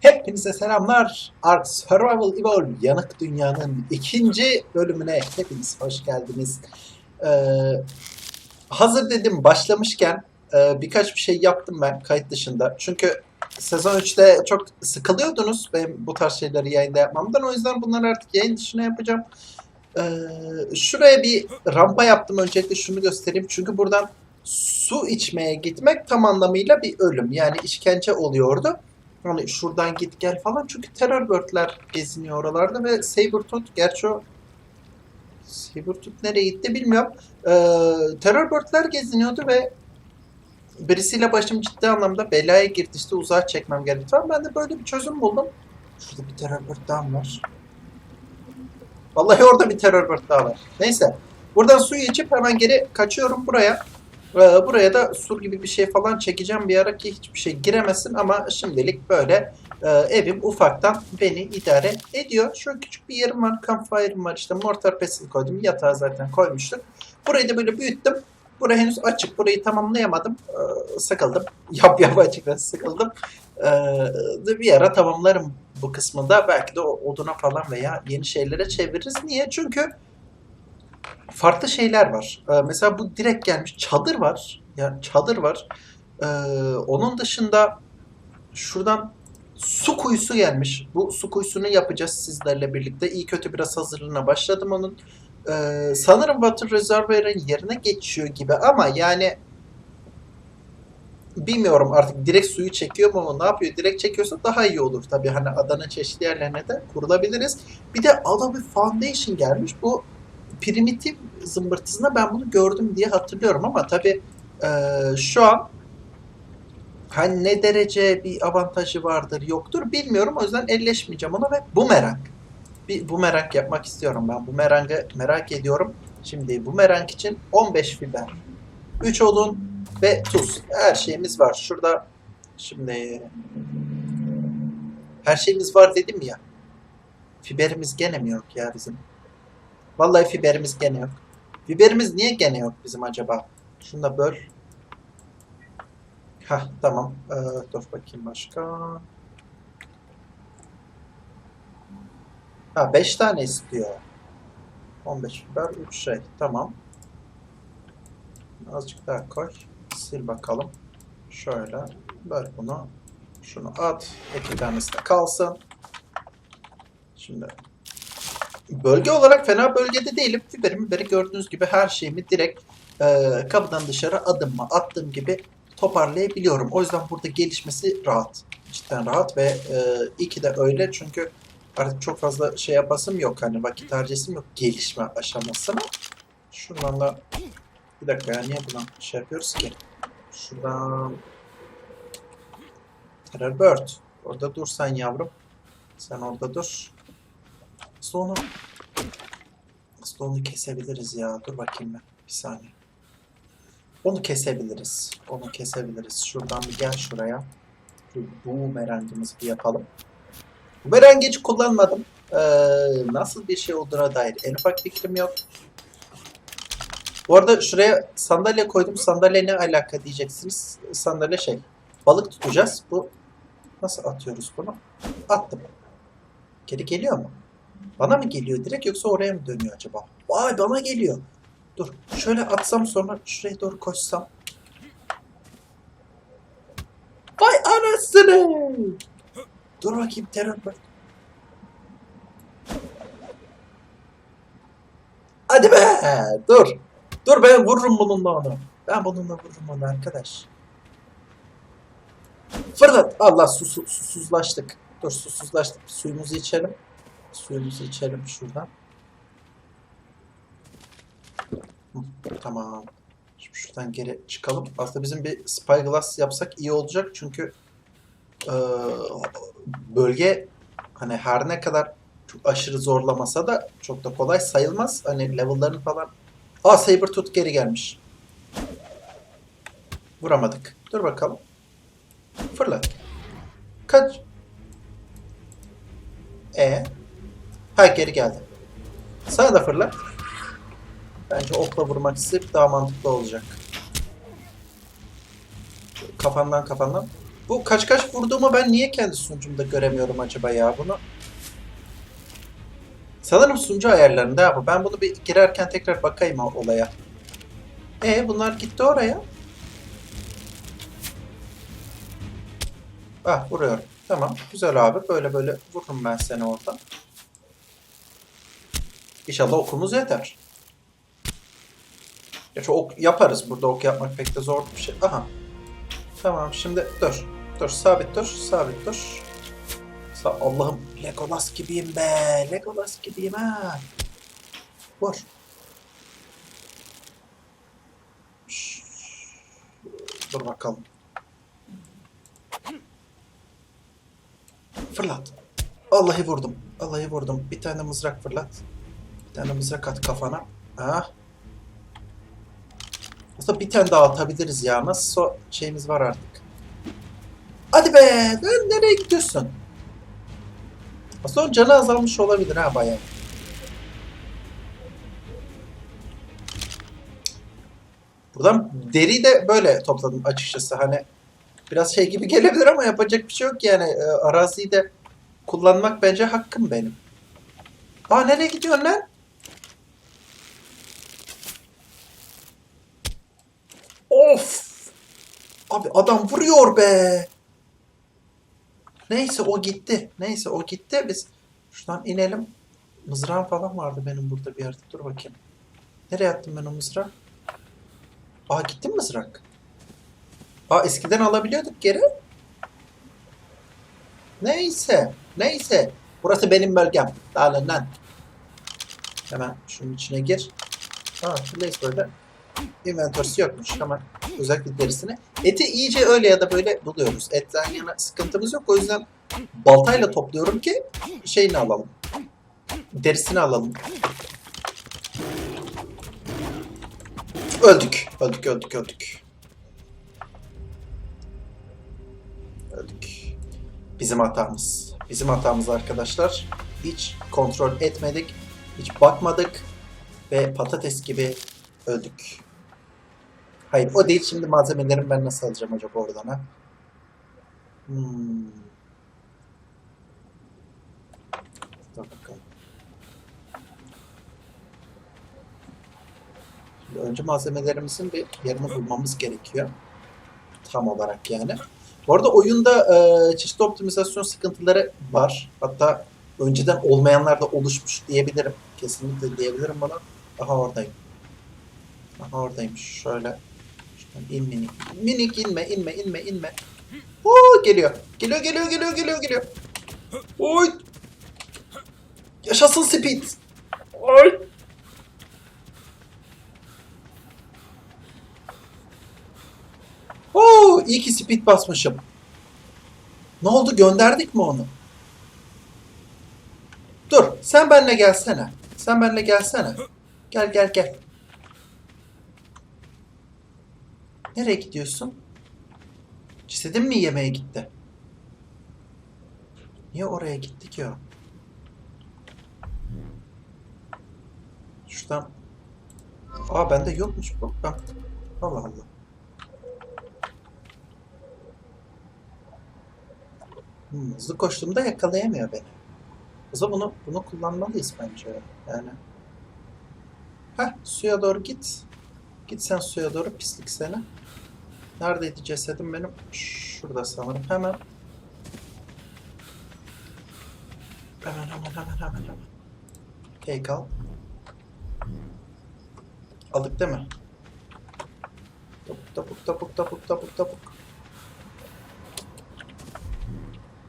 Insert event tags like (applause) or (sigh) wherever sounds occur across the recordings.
Hepinize selamlar. Ark Survival Evolve Yanık Dünya'nın ikinci bölümüne hepiniz hoş geldiniz. Ee, hazır dedim başlamışken e, birkaç bir şey yaptım ben kayıt dışında. Çünkü sezon 3'te çok sıkılıyordunuz benim bu tarz şeyleri yayında yapmamdan. O yüzden bunları artık yayın dışına yapacağım. Ee, şuraya bir rampa yaptım. Öncelikle şunu göstereyim. Çünkü buradan su içmeye gitmek tam anlamıyla bir ölüm. Yani işkence oluyordu. Hani şuradan git gel falan. Çünkü terör birdler geziniyor oralarda ve Sabertooth gerçi o Sabertooth nereye gitti bilmiyorum. Ee, terör birdler geziniyordu ve birisiyle başım ciddi anlamda belaya girdi. İşte uzağa çekmem gerekti. Ben de böyle bir çözüm buldum. Şurada bir terör bird daha var? Vallahi orada bir terör bird daha var. Neyse. Buradan suyu içip hemen geri kaçıyorum buraya. Ee, Buraya da sur gibi bir şey falan çekeceğim bir ara ki hiçbir şey giremesin ama şimdilik böyle e, evim ufaktan beni idare ediyor. Şöyle küçük bir yerim var, campfire'ım var işte mortar pestle koydum, yatağı zaten koymuştuk. Burayı da böyle büyüttüm. Burası henüz açık, burayı tamamlayamadım, Ee, sıkıldım. (laughs) Yap yap açıkçası sıkıldım. Ee, bir ara tamamlarım bu kısmında belki de oduna falan veya yeni şeylere çeviririz. Niye? Çünkü farklı şeyler var. Ee, mesela bu direkt gelmiş çadır var. Ya çadır var. Ee, onun dışında şuradan su kuyusu gelmiş. Bu su kuyusunu yapacağız sizlerle birlikte. İyi kötü biraz hazırlığına başladım onun. Ee, sanırım Water Reservoir'ın yerine geçiyor gibi ama yani bilmiyorum artık direkt suyu çekiyor mu ne yapıyor? Direkt çekiyorsa daha iyi olur. Tabii hani adanın çeşitli yerlerine de kurulabiliriz. Bir de Adobe Foundation gelmiş. Bu primitif zımbırtısında ben bunu gördüm diye hatırlıyorum ama tabii e, şu an hani ne derece bir avantajı vardır yoktur bilmiyorum. O yüzden elleşmeyeceğim ona ve bumerang. Bir bumerang yapmak istiyorum ben. Bumerang'ı merak ediyorum. Şimdi bumerang için 15 fiber, 3 odun ve tuz. Her şeyimiz var. Şurada şimdi her şeyimiz var dedim ya. Fiberimiz gene mi yok ya bizim? Vallahi fiberimiz gene yok. Fiberimiz niye gene yok bizim acaba? Şunu da böl. Hah tamam. Ee, dur bakayım başka. Ha 5 tane istiyor. 15 fiber 3 şey. Tamam. Azıcık daha koy. Sil bakalım. Şöyle. Böl bunu. Şunu at. İki tanesi de kalsın. Şimdi bölge olarak fena bölgede değilim. Fiberimi beri gördüğünüz gibi her şeyimi direkt e, kapıdan dışarı adımma attığım gibi toparlayabiliyorum. O yüzden burada gelişmesi rahat. Cidden rahat ve e, iyi ki de öyle çünkü artık çok fazla şey yapasım yok. Hani vakit harcasım yok gelişme aşamasına. Şuradan da bir dakika ya niye buna şey yapıyoruz ki? Şuradan Terror Bird. Orada dur sen yavrum. Sen orada dur. Aslında onu kesebiliriz ya. Dur bakayım ben. Bir saniye. Onu kesebiliriz. Onu kesebiliriz. Şuradan bir gel şuraya. Şu boomerangımızı bir yapalım. Boomerang hiç kullanmadım. Ee, nasıl bir şey olduğuna dair en ufak fikrim yok. Bu arada şuraya sandalye koydum. Sandalye ne alaka diyeceksiniz. Sandalye şey. Balık tutacağız. Bu nasıl atıyoruz bunu? Attım. Geri geliyor mu? Bana mı geliyor direkt yoksa oraya mı dönüyor acaba? Vay bana geliyor. Dur şöyle atsam sonra şuraya doğru koşsam. Vay anasını. Dur bakayım terör bak. Hadi be dur. Dur ben vururum bununla onu. Ben bununla vururum onu arkadaş. Fırlat. Allah su, su, susuzlaştık. Dur susuzlaştık. Suyumuzu içelim. Suyumuzu içelim şuradan. Tamam. Şimdi şuradan geri çıkalım. Aslında bizim bir spyglass yapsak iyi olacak çünkü eee, bölge hani her ne kadar çok aşırı zorlamasa da çok da kolay sayılmaz. Hani level'ların falan. Aa Sabertooth geri gelmiş. Vuramadık. Dur bakalım. Fırlat. Kaç. E. Ha geri geldi. Sana da fırlat. Bence okla vurmak isteyip daha mantıklı olacak. Kafandan kafandan. Bu kaç kaç vurduğumu ben niye kendi sunucumda göremiyorum acaba ya bunu? Sanırım sunucu ayarlarında ya bu. Ben bunu bir girerken tekrar bakayım olaya. E bunlar gitti oraya. Ah vuruyorum. Tamam. Güzel abi. Böyle böyle vururum ben seni oradan. İnşallah okumuz yeter. Gerçi ok yaparız. Burada ok yapmak pek de zor bir şey. Aha. Tamam şimdi dur. Dur sabit dur. Sabit dur. Sa Allah'ım Legolas gibiyim be. Legolas gibiyim ha. Vur. Dur bakalım. Fırlat. Vallahi vurdum. Vallahi vurdum. Bir tane mızrak fırlat. Bir tane mızrak at kafana. Ha. Aslında bir tane daha atabiliriz ya. Nasıl o şeyimiz var artık. Hadi be! Lan nereye gidiyorsun? Aslında canı azalmış olabilir ha bayağı. Buradan deri de böyle topladım açıkçası. Hani biraz şey gibi (laughs) gelebilir ama yapacak bir şey yok yani. E, araziyi de kullanmak bence hakkım benim. Aa nereye gidiyorsun lan? Of! Abi adam vuruyor be. Neyse o gitti. Neyse o gitti. Biz şuradan inelim. Mızrağım falan vardı benim burada bir yerde. Dur bakayım. Nereye attım ben o mızrağı? Aa gitti mi mızrak? Aa eskiden alabiliyorduk geri. Neyse. Neyse. Burası benim bölgem. Dağılın lan. Hemen şunun içine gir. Aa neyse böyle. Inventory'si yokmuş. Hemen özellikle derisini. Eti iyice öyle ya da böyle buluyoruz. Etten yana sıkıntımız yok. O yüzden baltayla topluyorum ki şeyini alalım. Derisini alalım. Öldük. Öldük, öldük, öldük. Öldük. Bizim hatamız. Bizim hatamız arkadaşlar. Hiç kontrol etmedik. Hiç bakmadık. Ve patates gibi öldük. Hayır o değil. Şimdi malzemelerimi ben nasıl alacağım acaba oradan ha? Hmm. Önce malzemelerimizin bir yerini bulmamız gerekiyor. Tam olarak yani. Bu arada oyunda e, çeşitli optimizasyon sıkıntıları var. Hatta önceden olmayanlar da oluşmuş diyebilirim. Kesinlikle diyebilirim bana. Aha oradayım. Aha oradaymış. Şöyle. İn minik. Minik inme inme inme inme. Oo geliyor. Geliyor geliyor geliyor geliyor geliyor. Oy. Yaşasın speed. Oy. Oo iyi ki speed basmışım. Ne oldu gönderdik mi onu? Dur sen benimle gelsene. Sen benimle gelsene. Gel gel gel. Nereye gidiyorsun? Cesedin mi yemeğe gitti? Niye oraya gitti ki o? Şuradan... Aa bende yokmuş bu. Ben... Allah Allah. Hmm, hızlı koştuğumda yakalayamıyor beni. O zaman bunu, bunu kullanmalıyız bence. Yani. Heh, suya doğru git. Git sen suya doğru pislik seni. Neredeydi cesedim benim? Şurada sanırım. Hemen. Hemen hemen hemen hemen hemen. Take al. Aldık değil mi? Tapuk tapuk tapuk tapuk tapuk tapuk.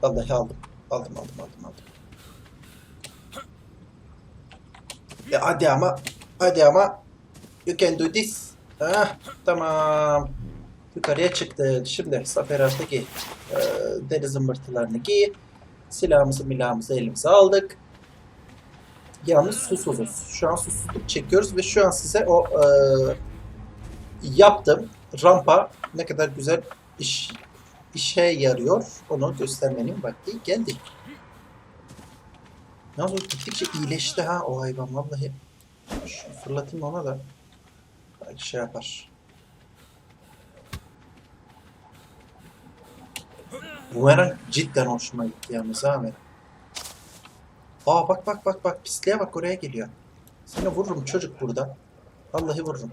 Vallahi aldım. Aldım aldım aldım aldım. Ya hadi ama. Hadi ama. You can do this. Ah, tamam. Yukarıya çıktı. Şimdi Saferaj'da giy. Ee, deniz zımbırtılarını giy. Silahımızı milahımızı elimize aldık. Yalnız susuzuz. Şu an susuzluk çekiyoruz ve şu an size o e, yaptığım rampa ne kadar güzel iş işe yarıyor onu göstermenin vakti geldi. Yalnız o gittikçe iyileşti ha o hayvan vallahi. Şunu fırlatayım ona da. Belki şey yapar. Bumerang cidden hoşuma gitti yalnız ha. Aa bak bak bak bak pisliğe bak oraya geliyor. Seni vururum çocuk burada. Vallahi vururum.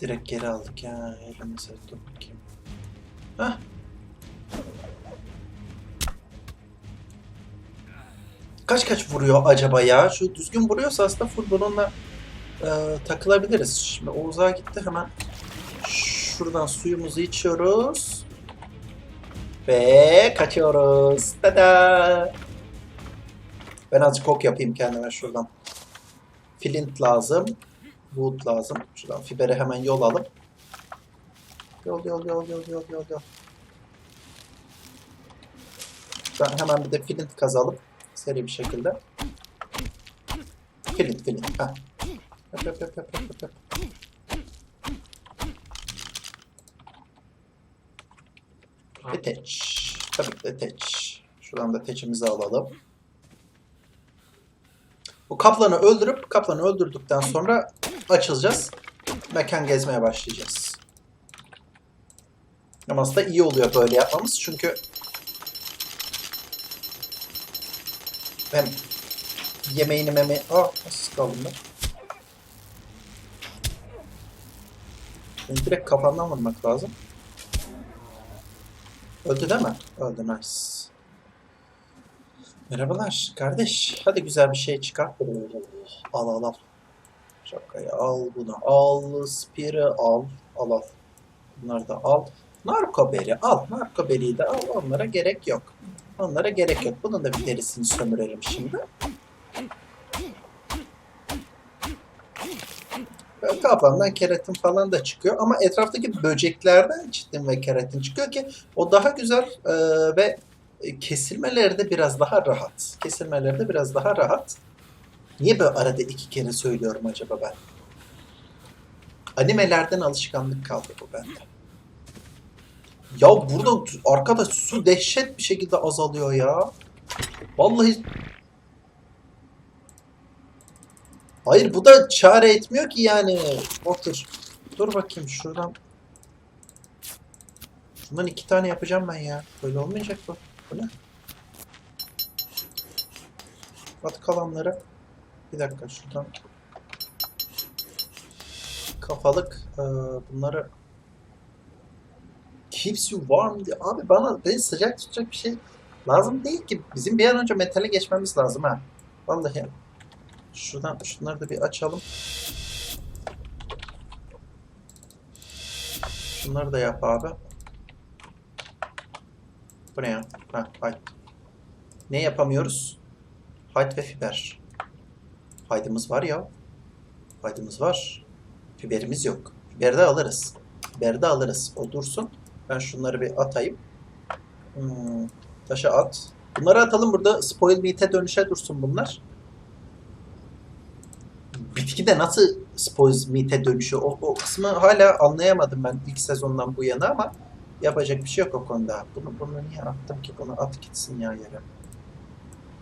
Direkt geri aldık ya elimize dur bakayım. Hah. Kaç kaç vuruyor acaba ya? Şu düzgün vuruyorsa aslında full bununla e, takılabiliriz. Şimdi Oğuz'a gitti hemen. Şuradan suyumuzu içiyoruz. Ve kaçıyoruz. Tada! Ben azıcık ok yapayım kendime şuradan. Flint lazım. Wood lazım. Şuradan fibere hemen yol alıp. Yol yol yol yol yol yol yol. Ben hemen bir de flint kazalım. Seri bir şekilde. Flint flint. Heh. Yap yap yap yap yap yap. Teç. Tabii de teç. Şuradan da teçimizi alalım. Bu kaplanı öldürüp kaplanı öldürdükten sonra açılacağız. Mekan gezmeye başlayacağız. Ama aslında iyi oluyor böyle yapmamız çünkü hem yemeğini meme... Aa nasıl kaldım ben? Beni direkt kafandan vurmak lazım. Öldü değil mi? Öldü nice. Merhabalar kardeş. Hadi güzel bir şey çıkar. Al al al. Şapkayı al bunu al. Spear'ı al. Al al. Bunları da al. Narkoberi al. Narkoberi'yi de al. Onlara gerek yok. Onlara gerek yok. Bunun da bir derisini sömürelim şimdi. Kaplandan keratin falan da çıkıyor ama etraftaki böceklerden çitin ve keratin çıkıyor ki o daha güzel e, ve kesilmeleri de biraz daha rahat. Kesilmeleri de biraz daha rahat. Niye böyle arada iki kere söylüyorum acaba ben? Animelerden alışkanlık kaldı bu bende. Ya burada arkada su dehşet bir şekilde azalıyor ya. Vallahi Hayır bu da çare etmiyor ki yani. Otur. Dur bakayım şuradan. Şundan iki tane yapacağım ben ya. Böyle olmayacak bu. Bu ne? At kalanları. Bir dakika şuradan. Kafalık. Ee, bunları keeps you warm diye. Abi bana beni sıcak tutacak bir şey lazım değil ki. Bizim bir an önce metale geçmemiz lazım ha. Vallahi. Şuradan şunları da bir açalım. Şunları da yap abi. Bu ne ya? Ha, hayt. Ne yapamıyoruz? Hayt ve fiber. Haydımız var ya. Haydımız var. Fiberimiz yok. Fiberi de alırız. Fiberi de alırız. O dursun. Ben şunları bir atayım. Hmm, taşa at. Bunları atalım burada. Spoil meat'e dönüşe dursun bunlar. Bitki de nasıl spoil meat'e dönüşüyor? O, o kısmı hala anlayamadım ben ilk sezondan bu yana ama yapacak bir şey yok o konuda. Bunu, bunu niye attım ki? Bunu at gitsin ya yere.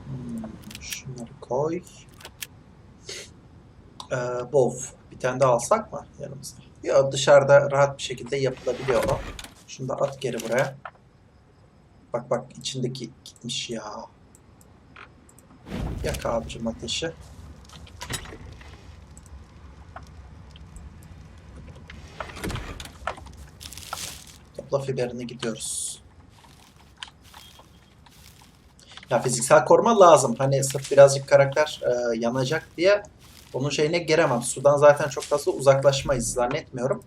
Hmm, şunları koy. Ee, bov. Bir tane daha alsak mı yanımıza? Ya dışarıda rahat bir şekilde yapılabiliyor o. Şunu da at geri buraya. Bak bak içindeki gitmiş ya. Yak abicim ateşi. Topla fiberine gidiyoruz. Ya fiziksel koruma lazım. Hani sırf birazcık karakter e, yanacak diye onun şeyine giremem. Sudan zaten çok fazla uzaklaşmayız zannetmiyorum.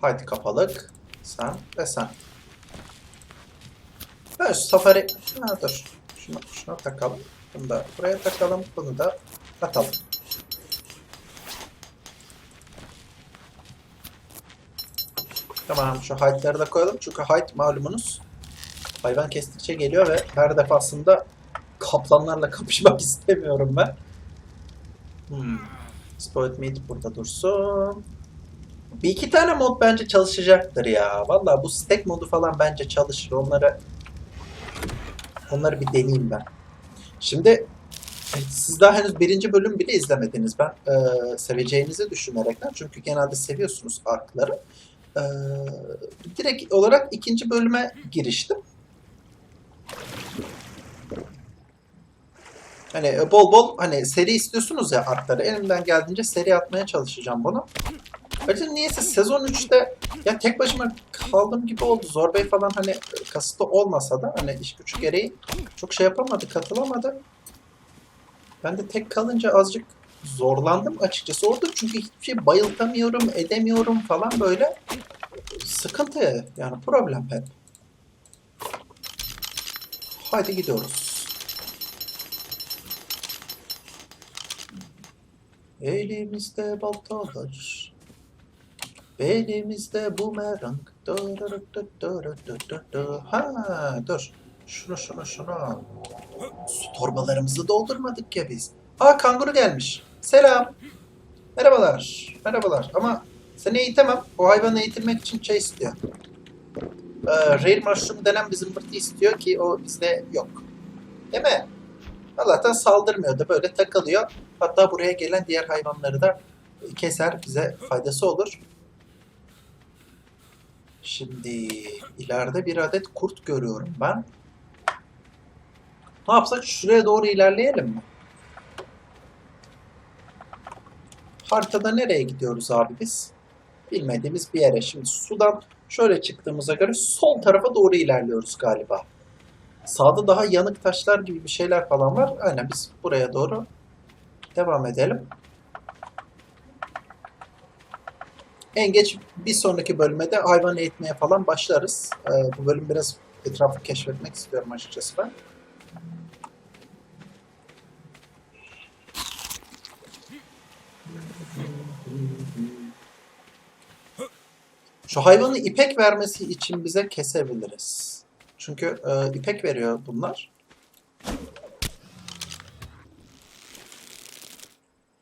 Haydi kapalık. Sen ve sen. Evet şu safari... Ha, dur. Şunu, şuna takalım. Bunu da buraya takalım. Bunu da atalım. Tamam şu hide'ları da koyalım. Çünkü hide malumunuz hayvan kestikçe geliyor ve her defasında kaplanlarla (laughs) kapışmak istemiyorum ben. Hmm. Spoiled Meat burada dursun. Bir iki tane mod bence çalışacaktır ya. Vallahi bu stack modu falan bence çalışır. Onları onları bir deneyeyim ben. Şimdi Siz daha henüz birinci bölüm bile izlemediniz. Ben e, seveceğinizi düşünerekten. Çünkü genelde seviyorsunuz arkları. E, direkt olarak ikinci bölüme giriştim. Hani e, bol bol hani seri istiyorsunuz ya artları. Elimden geldiğince seri atmaya çalışacağım bunu. Ayrıca niyeyse sezon 3'te ya tek başıma kaldığım gibi oldu. Zor Bey falan hani kasıtlı olmasa da hani iş güç gereği çok şey yapamadı, katılamadı. Ben de tek kalınca azıcık zorlandım açıkçası orada çünkü hiçbir şey bayıltamıyorum, edemiyorum falan böyle. Sıkıntı yani problem hep. Haydi gidiyoruz. Elimizde baltalar, belimizde bumerang. Ha dur. Şunu şunu şunu. Su torbalarımızı doldurmadık ya biz. Aa kanguru gelmiş. Selam. Merhabalar. Merhabalar. Ama seni eğitemem. O hayvanı eğitilmek için şey istiyor. Ee, Rail mushroom denen bir zımbırtı istiyor ki o bizde yok. Değil mi? Allah'tan saldırmıyor da böyle takılıyor. Hatta buraya gelen diğer hayvanları da keser. Bize faydası olur. Şimdi ileride bir adet kurt görüyorum ben. Ne yapsak şuraya doğru ilerleyelim mi? Haritada nereye gidiyoruz abi biz? Bilmediğimiz bir yere. Şimdi sudan şöyle çıktığımıza göre sol tarafa doğru ilerliyoruz galiba. Sağda daha yanık taşlar gibi bir şeyler falan var. Aynen biz buraya doğru devam edelim. En geç bir sonraki bölüme de hayvan eğitmeye falan başlarız. Ee, bu bölüm biraz etrafı keşfetmek istiyorum açıkçası ben. Şu hayvanı ipek vermesi için bize kesebiliriz. Çünkü e, ipek veriyor bunlar.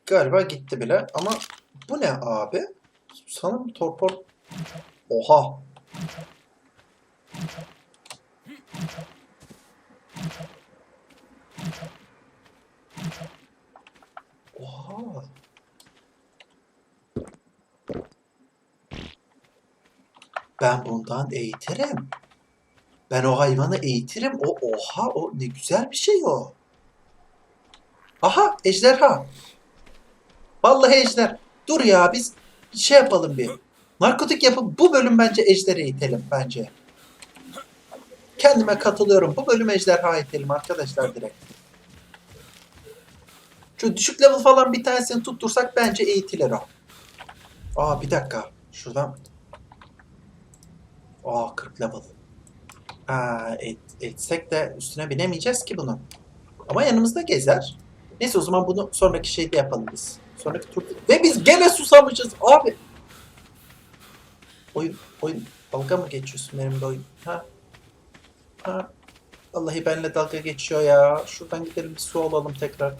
Galiba gitti bile ama bu ne abi? Sanırım torpor... Oha! Ben bundan eğitirim. Ben o hayvanı eğitirim. O oha o ne güzel bir şey o. Aha ejderha. Vallahi ejder. Dur ya biz şey yapalım bir. Narkotik yapıp bu bölüm bence ejderi eğitelim bence. Kendime katılıyorum. Bu bölüm ejderha eğitelim arkadaşlar direkt. Şu düşük level falan bir tanesini tuttursak bence eğitilir o. Aa bir dakika. Şuradan. Aa 40 level. Aa, et, etsek de üstüne binemeyeceğiz ki bunu. Ama yanımızda gezer. Neyse o zaman bunu sonraki şeyde yapalım biz. Sonraki tur. Ve biz gene susamışız abi. Oyun, oyun. Dalga mı geçiyorsun benimle oyun? Ha? Ha? Vallahi benimle dalga geçiyor ya. Şuradan gidelim bir su alalım tekrar.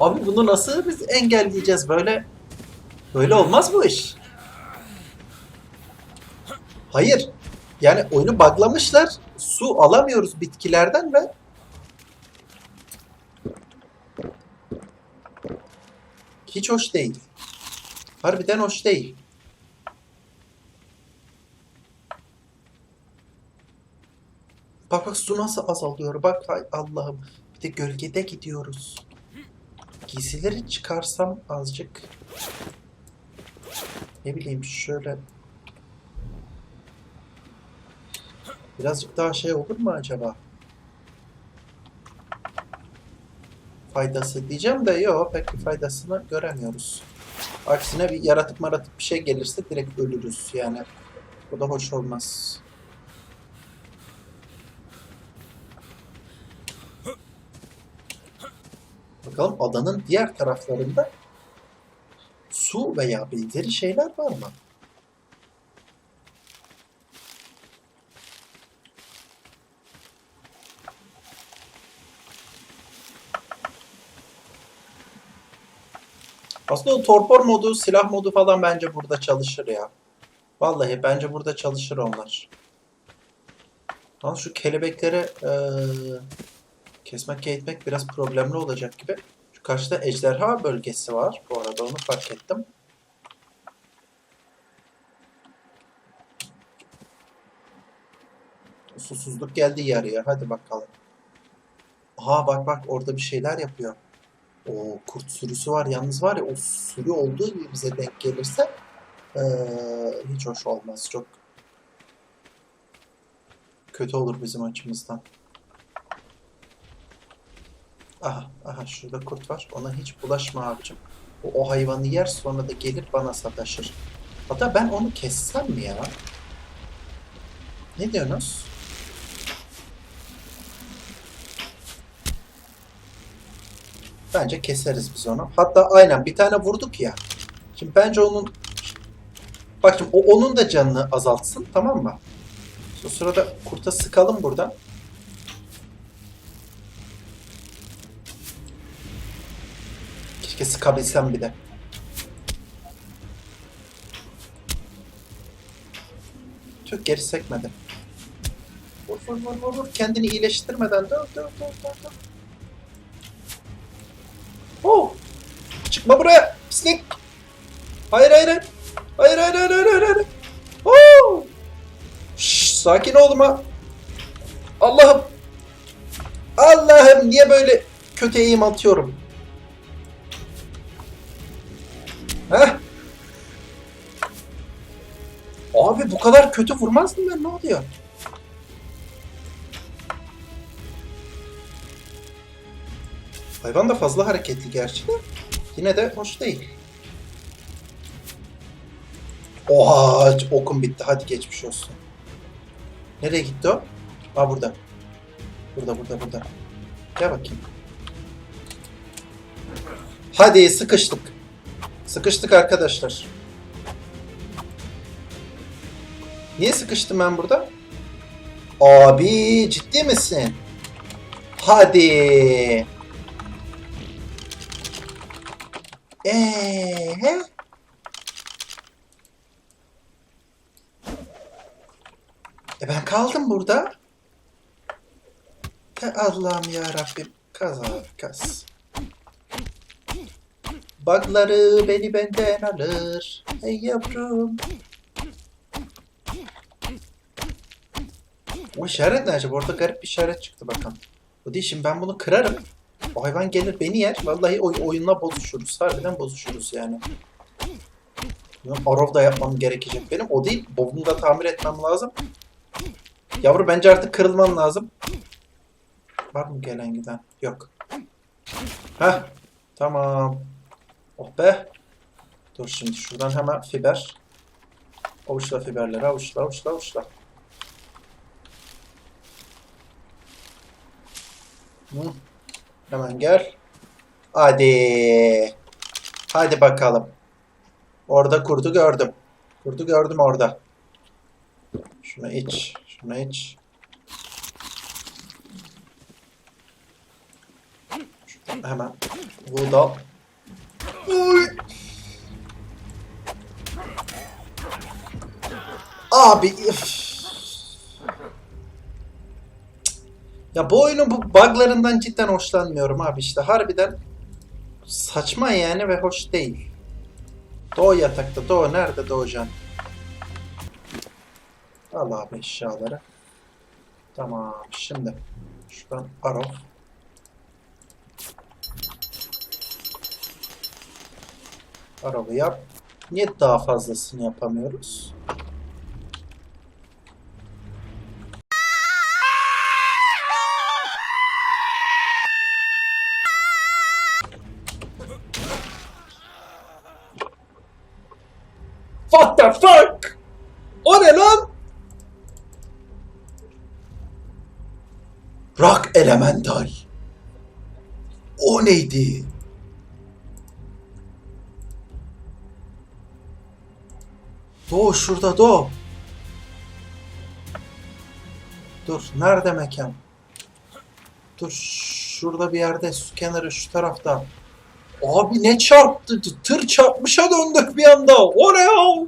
Abi bunu nasıl biz engelleyeceğiz böyle? Böyle olmaz bu iş. Hayır. Yani oyunu buglamışlar. Su alamıyoruz bitkilerden ve hiç hoş değil. Harbiden hoş değil. Bak bak su nasıl azalıyor. Bak hay Allah'ım. Bir de gölgede gidiyoruz. Giysileri çıkarsam azıcık ne bileyim şöyle birazcık daha şey olur mu acaba? Faydası diyeceğim de yok pek bir faydasını göremiyoruz. Aksine bir yaratık maratık bir şey gelirse direkt ölürüz yani. Bu da hoş olmaz. Bakalım adanın diğer taraflarında su veya benzeri şeyler var mı? Aslında o torpor modu, silah modu falan bence burada çalışır ya. Vallahi bence burada çalışır onlar. Lan şu kelebekleri eee, Kesmek eğitmek biraz problemli olacak gibi. Şu karşıda ejderha bölgesi var. Bu arada onu fark ettim. Susuzluk geldi yarıya. Hadi bakalım. Aha bak bak orada bir şeyler yapıyor. O kurt sürüsü var. Yalnız var ya o sürü olduğu gibi bize denk gelirse eee, hiç hoş olmaz. Çok kötü olur bizim açımızdan. Aha, aha şurada kurt var. Ona hiç bulaşma abicim. O, o hayvanı yer sonra da gelir bana sataşır. Hatta ben onu kessem mi ya? Ne diyorsunuz? Bence keseriz biz onu. Hatta aynen bir tane vurduk ya. Şimdi bence onun Bak şimdi o onun da canını azaltsın tamam mı? O sırada kurta sıkalım buradan. Keşke sıkabilsem bir de. Tüh geri sekmedi. Vur vur vur vur. Kendini iyileştirmeden. Dur dur dur dur Çıkma buraya. Pislik. Hayır hayır hayır. Hayır hayır hayır hayır hayır. Oh! Şşş, sakin olma. Allah'ım. Allah'ım niye böyle kötü eğim atıyorum? Heh. Abi bu kadar kötü vurmazdım ben ne oluyor? Hayvan da fazla hareketli gerçi de yine de hoş değil. Oha okum bitti hadi geçmiş olsun. Nereye gitti o? Aa burada. Burada burada burada. Gel bakayım. Hadi sıkıştık. Sıkıştık arkadaşlar. Niye sıkıştım ben burada? Abi ciddi misin? Hadi. Ee, he? E ben kaldım burada. Te Allah'ım ya Rabbim. Kaz abi kaz. Bugları beni benden alır. Ey yavrum. O işaret ne acaba? Orada garip bir işaret çıktı bakın. O değil şimdi ben bunu kırarım. O hayvan gelir beni yer. Vallahi oy oyunla bozuşuruz. Harbiden bozuşuruz yani. Arov da yapmam gerekecek benim. O değil. Bob'unu da tamir etmem lazım. Yavru bence artık kırılman lazım. Var mı gelen giden? Yok. Heh. Tamam. Oh be. Dur şimdi şuradan hemen fiber. Avuçla fiberleri avuçla avuçla avuçla. Hı. Hemen gel. Hadi. Hadi bakalım. Orada kurdu gördüm. Kurdu gördüm orada. Şunu iç. Şunu iç. Hemen bunu da al. Uy. Abi. Ya bu oyunun bu buglarından cidden hoşlanmıyorum abi işte harbiden saçma yani ve hoş değil. Doğu yatakta, Doğu nerede Doğucan? Al abi eşyaları. Tamam şimdi şuradan arrow. Arrow'u yap. Niye daha fazlasını yapamıyoruz? Şurada Doğu. Dur nerede mekan? Dur şurada bir yerde su kenarı şu tarafta. Abi ne çarptı? Tır çarpmışa döndük bir anda. O ne ya?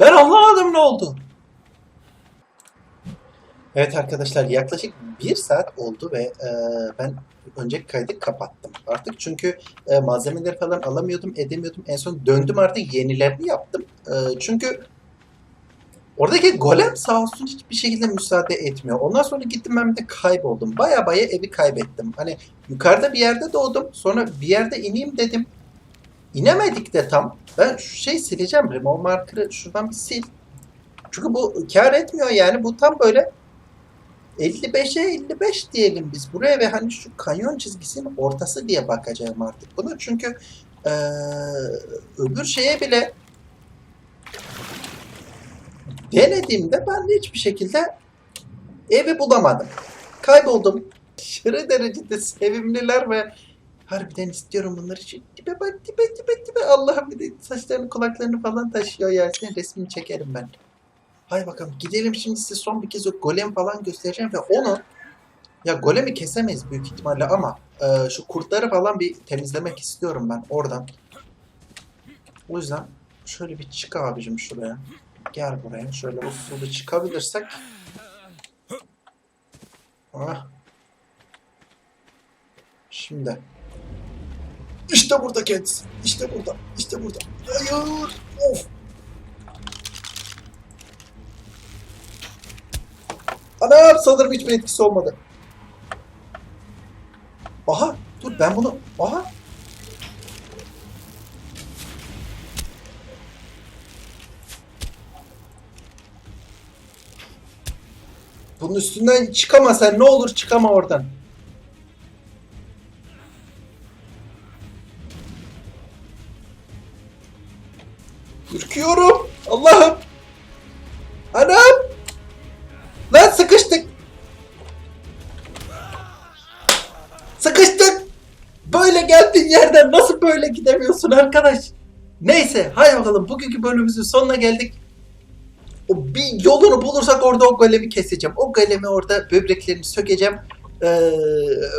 Ben anlamadım ne oldu. Evet arkadaşlar yaklaşık bir saat oldu ve e, ben önceki kaydı kapattım artık. Çünkü e, malzemeleri falan alamıyordum edemiyordum. En son döndüm artık yenilerini yaptım. E, çünkü oradaki golem sağ olsun hiçbir şekilde müsaade etmiyor. Ondan sonra gittim ben de kayboldum. Baya baya evi kaybettim. Hani yukarıda bir yerde doğdum sonra bir yerde ineyim dedim. İnemedik de tam. Ben şu şey sileceğim remove marker'ı şuradan bir sil. Çünkü bu kar etmiyor yani bu tam böyle 55'e 55 diyelim biz buraya ve hani şu kanyon çizgisinin ortası diye bakacağım artık buna. Çünkü eee, öbür şeye bile denediğimde ben de hiçbir şekilde evi bulamadım. Kayboldum. (laughs) Aşırı derecede sevimliler ve harbiden istiyorum bunları. Şu tipe bak tipe tipe tipe. Allah'ım bir de saçlarını kulaklarını falan taşıyor ya. Resmini çekerim ben. Hay bakalım gidelim şimdi size son bir kez o golem falan göstereceğim ve onu ya golemi kesemeyiz büyük ihtimalle ama e, şu kurtları falan bir temizlemek istiyorum ben oradan. O yüzden şöyle bir çık abicim şuraya. Gel buraya. Şöyle usulü çıkabilirsek. Ah. Şimdi. İşte burada kendisi. İşte burada. İşte burada. Hayır. Of. Anam sanırım hiçbir etkisi olmadı. Aha dur ben bunu... Aha. Bunun üstünden çıkama sen ne olur çıkama oradan. Arkadaş? Neyse hay bakalım bugünkü bölümümüzün sonuna geldik. O bir yolunu bulursak orada o golemi keseceğim. O golemi orada böbreklerini sökeceğim. Ee,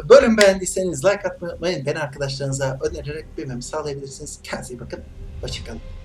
bölüm beğendiyseniz like atmayı unutmayın. Beni arkadaşlarınıza önererek büyümemi sağlayabilirsiniz. Kendinize iyi bakın. Hoşçakalın.